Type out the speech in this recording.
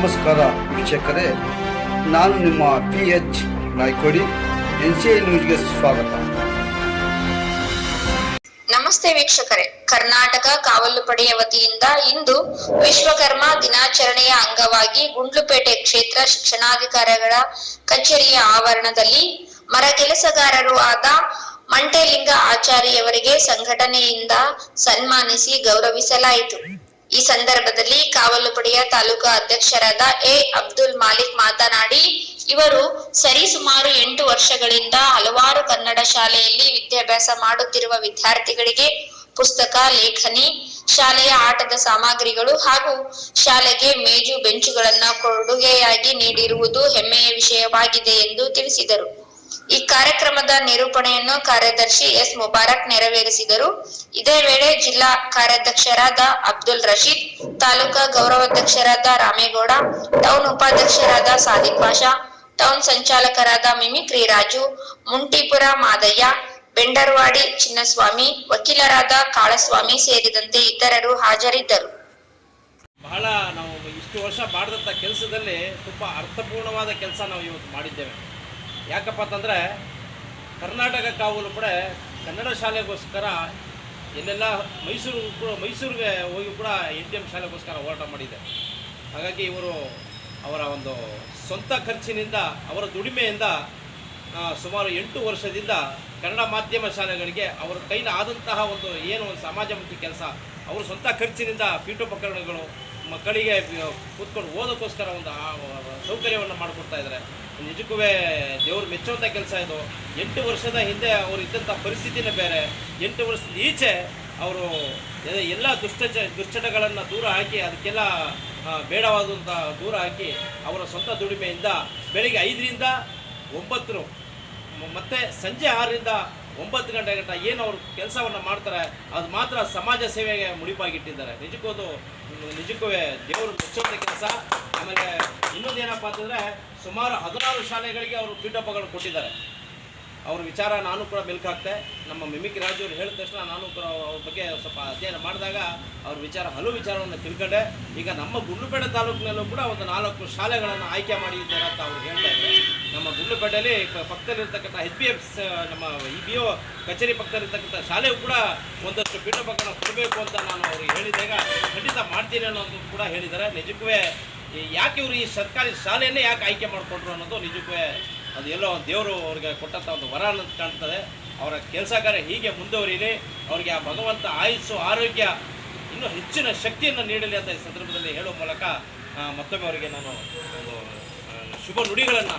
ವೀಕ್ಷಕರೇ, ನಾನು ನಿಮ್ಮ P H Naikodi N C ನ್ಯೂಸ್ಗೆ ಸ್ವಾಗತ. ನಮಸ್ತೆ ವೀಕ್ಷಕರೇ, ಕರ್ನಾಟಕ ಕಾವಲು ಪಡೆಯ ವತಿಯಿಂದ ಇಂದು ವಿಶ್ವಕರ್ಮ ದಿನಾಚರಣೆಯ ಅಂಗವಾಗಿ ಗುಂಡ್ಲುಪೇಟೆ ಕ್ಷೇತ್ರ ಶಿಕ್ಷಣಾಧಿಕಾರಿಗಳ ಕಚೇರಿಯ ಆವರಣದಲ್ಲಿ ಮರಗೆಲಸಗಾರರು ಆದ ಮಂಟೇಲಿಂಗ ಆಚಾರ್ಯವರಿಗೆ ಸಂಘಟನೆಯಿಂದ ಸನ್ಮಾನಿಸಿ ಗೌರವಿಸಲಾಯಿತು. ಈ ಸಂದರ್ಭದಲ್ಲಿ ಕಾವಲು ಪಡೆಯ ತಾಲೂಕಾ ಅಧ್ಯಕ್ಷರಾದ ಎ. ಅಬ್ದುಲ್ ಮಾಲಿಕ್ ಮಾತನಾಡಿ, ಇವರು ಸರಿಸುಮಾರು ಎಂಟು ವರ್ಷಗಳಿಂದ ಹಲವಾರು ಕನ್ನಡ ಶಾಲೆಯಲ್ಲಿ ವಿದ್ಯಾಭ್ಯಾಸ ಮಾಡುತ್ತಿರುವ ವಿದ್ಯಾರ್ಥಿಗಳಿಗೆ ಪುಸ್ತಕ, ಲೇಖನಿ, ಶಾಲೆಯ ಆಟದ ಸಾಮಗ್ರಿಗಳು ಹಾಗೂ ಶಾಲೆಗೆ ಮೇಜು ಬೆಂಚುಗಳನ್ನ ಕೊಡುಗೆಯಾಗಿ ನೀಡಿರುವುದು ಹೆಮ್ಮೆಯ ವಿಷಯವಾಗಿದೆ ಎಂದು ತಿಳಿಸಿದರು. ಈ ಕಾರ್ಯಕ್ರಮದ ನಿರೂಪಣೆಯನ್ನು ಕಾರ್ಯದರ್ಶಿ ಎಸ್ ಮುಬಾರಕ್ ನೆರವೇರಿಸಿದರು. ಇದೇ ವೇಳೆ ಜಿಲ್ಲಾ ಕಾರ್ಯಾಧ್ಯಕ್ಷರಾದ ಅಬ್ದುಲ್ ರಶೀದ್, ತಾಲೂಕಾ ಗೌರವಾಧ್ಯಕ್ಷರಾದ ರಾಮೇಗೌಡ, ಟೌನ್ ಉಪಾಧ್ಯಕ್ಷರಾದ ಸಾದಿಕ್ ಪಾಷಾ, ಟೌನ್ ಸಂಚಾಲಕರಾದ ಮಿಮಿಕ್ರಿ ರಾಜು ಮುಂಟಿಪುರ ಮಾದಯ್ಯ, ಬೆಂಡರ್ವಾಡಿ ಚಿನ್ನಸ್ವಾಮಿ, ವಕೀಲರಾದ ಕಾಳಸ್ವಾಮಿ ಸೇರಿದಂತೆ ಇತರರು ಹಾಜರಿದ್ದರು. ಬಹಳ ನಾವು ಇಷ್ಟು ವರ್ಷ ಮಾಡಿದಂಥ ಕೆಲಸದಲ್ಲಿ ತುಂಬಾ ಅರ್ಥಪೂರ್ಣವಾದ ಕೆಲಸ ನಾವು ಇವತ್ತು ಮಾಡಿದ್ದೇವೆ. ಯಾಕಪ್ಪ ಅಂತಂದರೆ ಕರ್ನಾಟಕ ಕಾವಲು ಕೂಡ ಕನ್ನಡ ಶಾಲೆಗೋಸ್ಕರ ಎಲ್ಲೆಲ್ಲ ಮೈಸೂರು ಕೂಡ ಮೈಸೂರಿಗೆ ಹೋಗಿ ಕೂಡ ಎ ಟಿ ಎಂ ಶಾಲೆಗೋಸ್ಕರ ಹೋರಾಟ ಮಾಡಿದೆ. ಹಾಗಾಗಿ ಇವರು ಅವರ ಒಂದು ಸ್ವಂತ ಖರ್ಚಿನಿಂದ, ಅವರ ದುಡಿಮೆಯಿಂದ ಸುಮಾರು ಎಂಟು ವರ್ಷದಿಂದ ಕನ್ನಡ ಮಾಧ್ಯಮ ಶಾಲೆಗಳಿಗೆ ಅವರ ಕೈಲಿ ಆದಂತಹ ಒಂದು ಏನು ಒಂದು ಸಮಾಜಮುಖಿ ಕೆಲಸ, ಅವರು ಸ್ವಂತ ಖರ್ಚಿನಿಂದ ಪೀಠೋಪಕರಣಗಳು ಮಕ್ಕಳಿಗೆ ಕೂತ್ಕೊಂಡು ಓದೋಕ್ಕೋಸ್ಕರ ಒಂದು ಸೌಕರ್ಯವನ್ನು ಮಾಡಿಕೊಡ್ತಾ ಇದ್ದಾರೆ. ನಿಜಕ್ಕೂ ದೇವರು ಮೆಚ್ಚುವಂಥ ಕೆಲಸ ಇದು. ಎಂಟು ವರ್ಷದ ಹಿಂದೆ ಅವರು ಇದ್ದಂಥ ಪರಿಸ್ಥಿತಿನೇ ಬೇರೆ. ಎಂಟು ವರ್ಷದ ಈಚೆ ಅವರು ಎಲ್ಲ ದುಷ್ಟ ದುಶ್ಚಟಗಳನ್ನು ದೂರ ಹಾಕಿ, ಅದಕ್ಕೆಲ್ಲ ಬೇಡವಾದಂಥ ದೂರ ಹಾಕಿ ಅವರ ಸ್ವಂತ ದುಡಿಮೆಯಿಂದ ಬೆಳಿಗ್ಗೆ ಐದರಿಂದ ಒಂಬತ್ತು ಮತ್ತು ಸಂಜೆ ಆರರಿಂದ ಒಂಬತ್ತು ಗಂಟೆ ಗಂಟ ಏನು ಅವರು ಕೆಲಸವನ್ನು ಮಾಡ್ತಾರೆ, ಅದು ಮಾತ್ರ ಸಮಾಜ ಸೇವೆಗೆ ಮುಡಿಪಾಗಿಟ್ಟಿದ್ದಾರೆ. ನಿಜಕ್ಕೂ ಅದು ನಿಜಕ್ಕೂ ದೇವರು ಮೆಚ್ಚುವಂಥ ಕೆಲಸ. ಆಮೇಲೆ ಇನ್ನೊಂದು ಏನಪ್ಪ ಅಂತಂದರೆ ಸುಮಾರು ಹದಿನಾರು ಶಾಲೆಗಳಿಗೆ ಅವರು ಪೀಠೋಪಗಳನ್ನು ಕೊಟ್ಟಿದ್ದಾರೆ. ಅವ್ರ ವಿಚಾರ ನಾನು ಕೂಡ ಮೆಲುಕಾಗ್ತೆ ನಮ್ಮ ಮಿಮಿಕ್ ರಾಜು ಅವರು ಹೇಳಿದ ತಕ್ಷಣ ನಾನು ಕೂಡ ಅವ್ರ ಬಗ್ಗೆ ಸ್ವಲ್ಪ ಅಧ್ಯಯನ ಮಾಡಿದಾಗ ಅವ್ರ ವಿಚಾರ, ಹಲವು ವಿಚಾರವನ್ನು ತಿಳ್ಕೊಂಡೆ. ಈಗ ನಮ್ಮ ಗುಂಡ್ಲುಪೇಟೆ ತಾಲೂಕಿನಲ್ಲೂ ಕೂಡ ಒಂದು ನಾಲ್ಕು ಶಾಲೆಗಳನ್ನು ಆಯ್ಕೆ ಮಾಡಿದ್ದಾರೆ ಅಂತ ಅವ್ರು ಹೇಳ್ತಾ ಗುಂಡ್ಲುಪೇಟೆಯಲ್ಲಿ ಪಕ್ಕದಲ್ಲಿರ್ತಕ್ಕಂಥ ಎಚ್ ಬಿ ಎಫ್ ನಮ್ಮ ಇ ಬಿ ಒ ಕಚೇರಿ ಪಕ್ಕದಲ್ಲಿರ್ತಕ್ಕಂಥ ಶಾಲೆಯು ಕೂಡ ಒಂದಷ್ಟು ಪೀಠೋಪಕರಣ ಕೊಡಬೇಕು ಅಂತ ನಾನು ಅವ್ರಿಗೆ ಹೇಳಿದಾಗ ಖಂಡಿತ ಮಾಡ್ತೀನಿ ಅನ್ನೋದು ಕೂಡ ಹೇಳಿದ್ದಾರೆ. ನಿಜಕ್ಕೂ ಯಾಕೆ ಇವರು ಈ ಸರ್ಕಾರಿ ಶಾಲೆಯನ್ನೇ ಯಾಕೆ ಆಯ್ಕೆ ಮಾಡಿಕೊಂಡ್ರು ಅನ್ನೋದು ನಿಜಕ್ಕೂ ಅದು ಎಲ್ಲೋ ದೇವರು ಅವ್ರಿಗೆ ಕೊಟ್ಟಂಥ ಒಂದು ವರ ಅನ್ನೋದು ಕಾಣ್ತದೆ. ಅವರ ಕೆಲಸಗಾರ ಹೀಗೆ ಮುಂದುವರಿಯಲಿ ಅವರಿಗೆ ಆ ಭಗವಂತ ಆಯುಸ್ಸು, ಆರೋಗ್ಯ ಇನ್ನೂ ಹೆಚ್ಚಿನ ಶಕ್ತಿಯನ್ನು ನೀಡಲಿ ಅಂತ ಈ ಸಂದರ್ಭದಲ್ಲಿ ಹೇಳೋ ಮೂಲಕ ಮತ್ತೊಮ್ಮೆ ಅವರಿಗೆ ನಾನು ಒಂದು ಶುಭ ನುಡಿಗಳನ್ನು